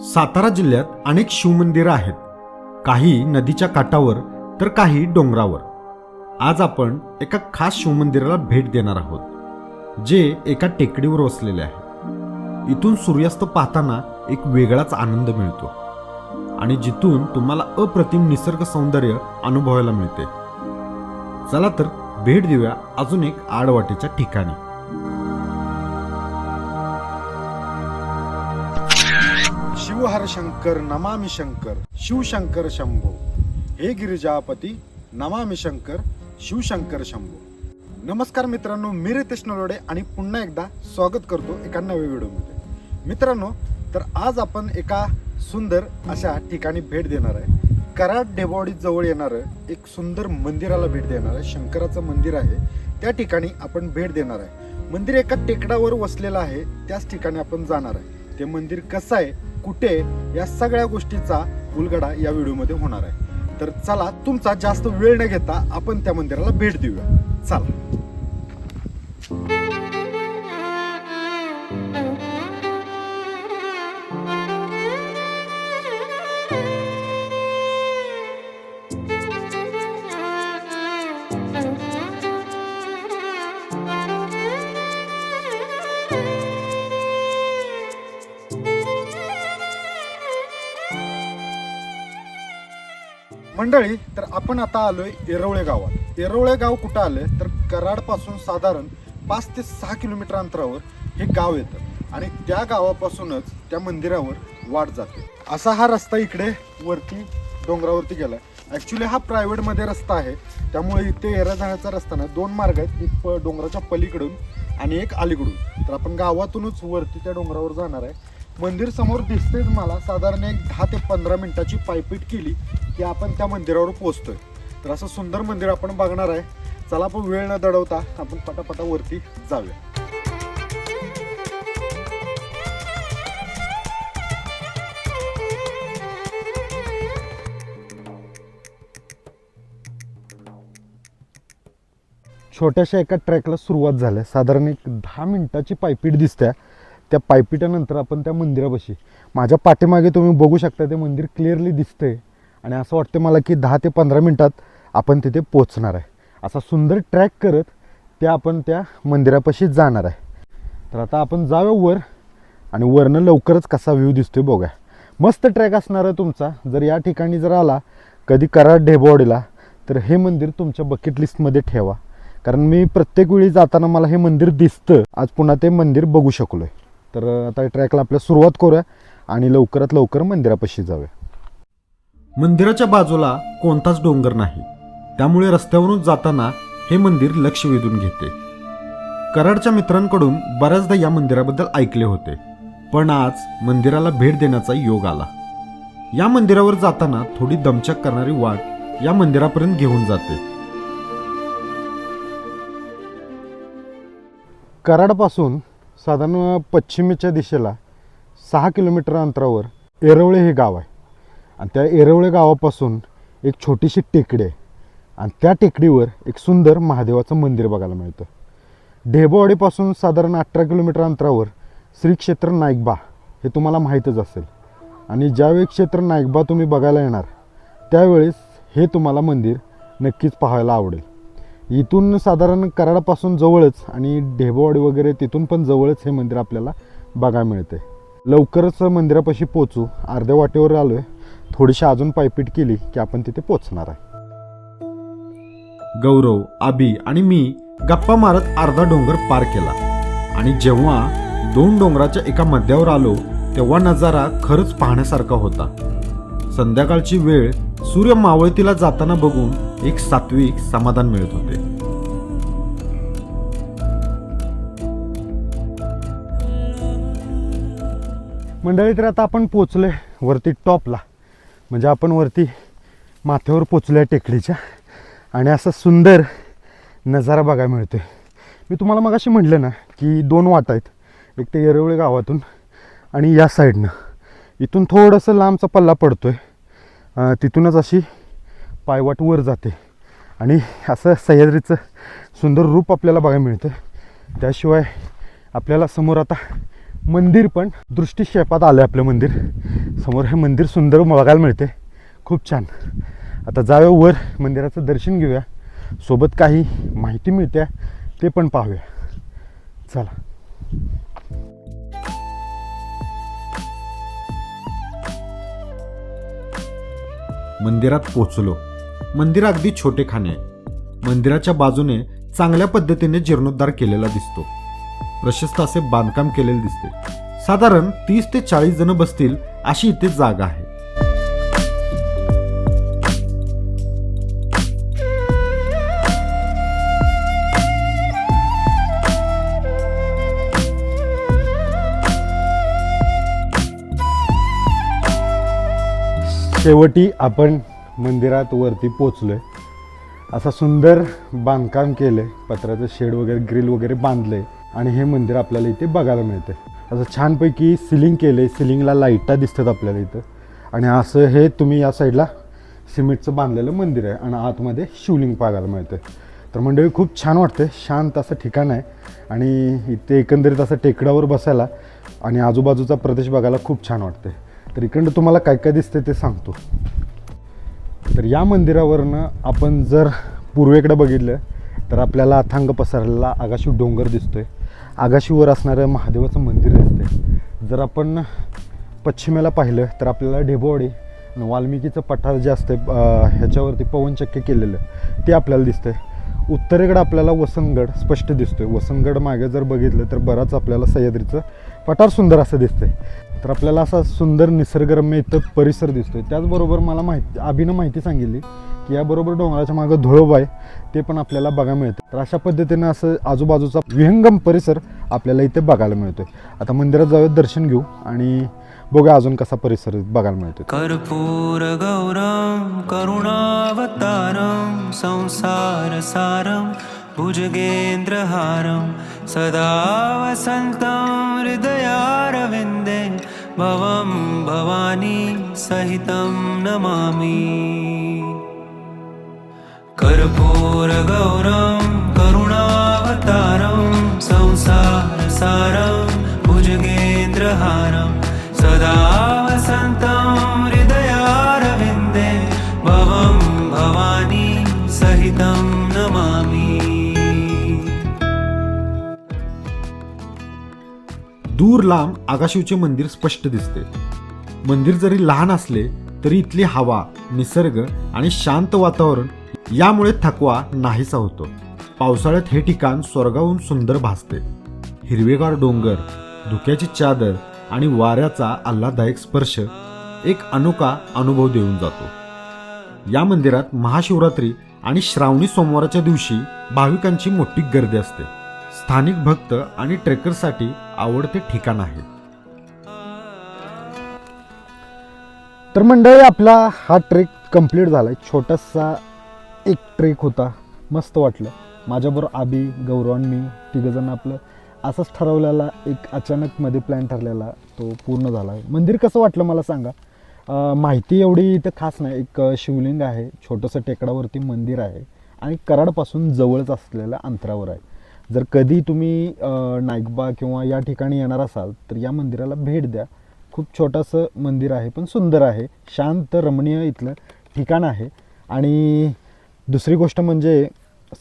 सातारा जिल्ह्यात अनेक शिवमंदिरं आहेत. काही नदीच्या काठावर तर काही डोंगरावर. आज आपण एका खास शिवमंदिराला भेट देणार आहोत जे एका टेकडीवर वसलेले आहे. इथून सूर्यास्त पाहताना एक वेगळाच आनंद मिळतो आणि जिथून तुम्हाला अप्रतिम निसर्ग सौंदर्य अनुभवायला मिळते. चला तर भेट देऊया अजून एक आडवाटेच्या ठिकाणी. शिवहर शंकर नमामि शंकर शिवशंकर शंभो। हे गिरिजापती नमामि शंकर शिवशंकर शंभो। नमस्कार मित्रांनो मी रितेश नलोडे आणि पुन्हा एकदा स्वागत करतो एका नव्या व्हिडिओमध्ये. मित्रांनो तर आज आपण एका सुंदर अशा ठिकाणी भेट देणार आहे. कराड डेबॉडी जवळ येणारं एक सुंदर मंदिराला भेट देणार आहे. शंकराचं मंदिर आहे. त्या ठिकाणी आपण भेट देणार आहे. मंदिर एका टेकडावर वसलेलं आहे. त्याच ठिकाणी आपण जाणार आहे. ते मंदिर कसं आहे? कुठे या सगळ्या गोष्टीचा उलगडा या व्हिडिओमध्ये होणार आहे. तर चला तुमचा जास्त वेळ न घेता आपण त्या मंदिराला भेट देऊया. चला. मंडळी तर आपण आता आलोय येरवळे गावात. येरवळे गाव कुठं आलंय? तर कराडपासून साधारण पाच ते सहा किलोमीटर अंतरावर हे गाव येतं. आणि त्या गावापासूनच त्या मंदिरावर वाट जाते. असा हा रस्ता इकडे वरती डोंगरावरती गेला ऍक्च्युली हा प्रायव्हेटमध्ये रस्ता आहे. त्यामुळे इथे येरा जाण्याचा रस्ता नाही. दोन मार्ग आहेत. एक प- डोंगराच्या पलीकडून आणि एक अलीकडून. तर आपण गावातूनच वरती त्या डोंगरावर जाणार आहे. मंदिर समोर दिसतेच मला साधारण एक दहा ते पंधरा मिनिटाची पायपीट केली. की आपण त्या मंदिरावर पोहोचतोय तर असं सुंदर मंदिर आपण बघणार आहे. चला आपण वेळ न दडवता आपण पटापटा वरती जाऊया. छोट्याशा एका ट्रॅकला सुरुवात झाल्या साधारण एक दहा मिनिटाची पायपीट दिसते. त्या पायपीटानंतर आपण त्या मंदिरापाशी माझ्या पाठीमागे तुम्ही बघू शकता ते मंदिर क्लिअरली दिसतंय. आणि असं वाटतं मला की दहा ते पंधरा मिनटात आपण तिथे पोचणार आहे. असा सुंदर ट्रॅक करत त्या आपण त्या मंदिरापाशी जाणार आहे. तर आता आपण जाऊया वर आणि वरनं लवकरच कसा व्ह्यू दिसतोय बघा मस्त ट्रॅक असणार आहे तुमचा. जर या ठिकाणी जर आला कधी कराड ढेबवाडीला तर हे मंदिर तुमच्या बकेट लिस्टमध्ये ठेवा. कारण मी प्रत्येक वेळी जाताना मला हे मंदिर दिसतं. आज पुन्हा ते मंदिर बघू शकलो आहे तर आता ट्रॅकला आपल्या सुरुवात करूया आणि लवकरात लवकर मंदिरापाशी जाऊया. मंदिराच्या बाजूला कोणताच डोंगर नाही. त्यामुळे रस्त्यावरून जाताना हे मंदिर लक्ष वेधून घेते. कराडच्या मित्रांकडून बऱ्याचदा या मंदिराबद्दल ऐकले होते पण आज मंदिराला भेट देण्याचा योग आला. या मंदिरावर जाताना थोडी दमचक करणारी वाट या मंदिरापर्यंत घेऊन जाते. कराडपासून साधारण पश्चिमेच्या दिशेला सहा किलोमीटर अंतरावर एरवळे हे गाव आहे. आणि त्या येरवळे गावापासून एक छोटीशी टेकडी आहे. आणि त्या टेकडीवर एक सुंदर महादेवाचं मंदिर बघायला मिळतं. ढेबवाडीपासून साधारण अठरा किलोमीटर अंतरावर श्री क्षेत्र नाईकबा हे तुम्हाला माहीतच असेल. आणि ज्यावेळी क्षेत्र नायकबा तुम्ही बघायला येणार त्यावेळेस हे तुम्हाला मंदिर नक्कीच पाहायला आवडेल. इथून साधारण कराडापासून जवळच आणि ढेबवाडी वगैरे तिथून पण जवळच हे मंदिर आपल्याला बघायला मिळते लवकरच मंदिरापाशी पोचू. अर्ध्या वाटेवर आलो आहे थोडीशी अजून पायपीट केली की आपण तिथे पोचणार आहे. गौरव आबी आणि मी गप्पा मारत अर्धा डोंगर पार केला. आणि जेव्हा दोन डोंगराच्या एका मध्यावर आलो तेव्हा नजारा खरंच पाहण्यासारखा होता. संध्याकाळची वेळ सूर्य मावळतीला जाताना बघून एक सात्विक समाधान मिळत होते. मंडळी तर आता आपण पोचलोय वरती टॉपला. म्हणजे आपण वरती माथ्यावर पोचलो आहे टेकडीच्या. आणि असा सुंदर नजारा बघायला मिळतोय. मी तुम्हाला मग अशी म्हटलं ना की दोन वाट आहेत. एक ते येरवळे गावातून आणि या साईडनं. इथून थोडंसं लांबचा पल्ला पडतोय. आहे तिथूनच अशी पायवाट वर जाते. आणि असं सह्याद्रीचं सुंदर रूप आपल्याला बघायला मिळतं त्याशिवाय आपल्याला समोर आता मंदिर पण दृष्टिक्षेपात आलं आपलं मंदिर. समोर हे मंदिर सुंदर बघायला मिळते खूप छान. आता जाऊया वर मंदिराचं दर्शन घेऊया. सोबत काही माहिती मिळते ते पण पाहूया. चला. मंदिरात पोचलो मंदिर अगदी छोटेखाने आहे. मंदिराच्या बाजूने चांगल्या पद्धतीने जीर्णोद्धार केलेला दिसतो. प्रशस्त असे बांधकाम केलेले दिसते. साधारण तीस ते चाळीस जण बसतील अशी इथे जागा आहे. शेवटी आपण मंदिरात वरती पोचलोय. असा सुंदर बांधकाम केलंय. पत्र्याचं शेड वगैरे ग्रिल वगैरे बांधलंय. आणि हे मंदिर आपल्याला इथे बघायला मिळते असं छानपैकी सिलिंग आहे सिलिंगला लाईटा दिसतात आपल्याला इथं. आणि असं हे तुम्ही या साईडला सिमेंटचं बांधलेलं मंदिर आहे आणि आतमध्ये शिवलिंग पाहायला मिळते तर मंडळी खूप छान वाटते शांत असं ठिकाण आहे. आणि इथे एकंदरीत असं टेकडावर बसायला आणि आजूबाजूचा प्रदेश बघायला खूप छान वाटते तर इकडं तुम्हाला काय काय दिसते ते सांगतो. तर या मंदिरावरनं आपण जर पूर्वेकडे बघितलं तर आपल्याला अथांग पसरलेला आगाशी डोंगर दिसतोय. आगाशीवर असणारं महादेवाचं मंदिर दिसतंय. जर आपण पश्चिमेला पाहिलं तर आपल्याला ढेबोवाडी आणि वाल्मिकीचं पठार जे असते ह्याच्यावरती पवनचक्की केलेलं ते आपल्याला दिसतं उत्तरेकडं आपल्याला वसंतगड स्पष्ट दिसतोय. वसंतगड मागे जर बघितलं तर बराच आपल्याला सह्याद्रीचं पठार सुंदर असं दिसतंय. तर आपल्याला असा सुंदर निसर्गरम्य इथं परिसर दिसतोय. त्याचबरोबर मला माहिती अभिनं माहिती सांगितली की याबरोबर डोंगराच्या मागं धुळब आहे ते पण आपल्याला बघायला मिळतं तर अशा पद्धतीनं असं आजूबाजूचा विहंगम परिसर आपल्याला इथे बघायला मिळतोय. आता मंदिरात जाऊया दर्शन घेऊ आणि बघूया अजून कसा परिसर बघायला मिळतो मिळतोय कर्पूरगौरं करुणावतारं संसारसारं भुजगेन्द्रहारं सदा वसंतम. हृदयारविन्दे भवं भवानी सहितं नमामि। कर्पूरगौरं दूर लांब आगाशिवचे मंदिर स्पष्ट दिसते. मंदिर जरी लहान असले तरी इथली हवा निसर्ग आणि शांत वातावरण यामुळे थकवा नाहीसा होतो. पावसाळ्यात हे ठिकाण स्वर्गाहून सुंदर भासते. हिरवेगार डोंगर धुक्याची चादर आणि वाऱ्याचा आल्हाददायक स्पर्श एक अनोखा अनुभव देऊन जातो. या मंदिरात महाशिवरात्री आणि श्रावणी सोमवाराच्या दिवशी भाविकांची मोठी गर्दी असते. स्थानिक भक्त आणि ट्रेकरसाठी आवडते ठिकाण आहे. तर मंडळी आपला हा ट्रेक कंप्लीट झाला आहे छोटासा एक ट्रेक होता. मस्त वाटलं. माझ्याबरोबर आबी गौरव आणि मी तिघंजण आपलं असंच ठरवलेला एक अचानक मध्ये प्लॅन ठरलेला तो पूर्ण झाला आहे मंदिर कसं वाटलं मला सांगा. माहिती एवढी इथं खास नाही. एक शिवलिंग आहे. छोटंसं टेकडावरती मंदिर आहे. आणि कराडपासून जवळच असलेल्या अंतरावर आहे. जर कधी तुम्ही नायकबा नाईकबा किंवा या ठिकाणी येणार असाल तर या मंदिराला भेट द्या. खूप छोटंसं मंदिर आहे पण सुंदर आहे. शांत रमणीय इथलं ठिकाण आहे. आणि दुसरी गोष्ट म्हणजे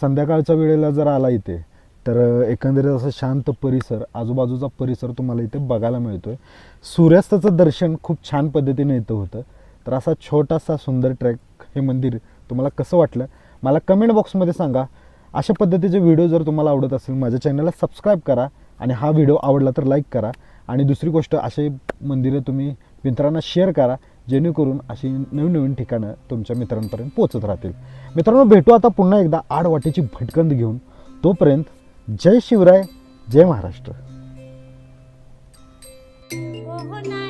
संध्याकाळच्या वेळेला जर आला इथे तर एकंदरीत असं शांत परिसर आजूबाजूचा परिसर तुम्हाला इथे बघायला मिळतो आहे सूर्यास्ताचं दर्शन खूप छान पद्धतीने इथं होतं. तर असा छोटासा सुंदर ट्रॅक हे मंदिर तुम्हाला कसं वाटलं? मला कमेंट बॉक्समध्ये सांगा. अशा पद्धतीचे व्हिडिओ जर तुम्हाला आवडत असेल माझ्या चॅनलला सबस्क्राईब करा आणि हा व्हिडिओ आवडला तर लाईक करा. आणि दुसरी गोष्ट असे मंदिरं तुम्ही मित्रांना शेअर करा जेणेकरून अशी नवीन नवीन ठिकाणं तुमच्या मित्रांपर्यंत पोहोचत राहतील. मित्रांनो भेटू आता पुन्हा एकदा आडवाटेची भटकंद घेऊन. तोपर्यंत जय शिवराय जय महाराष्ट्र. हो, हो,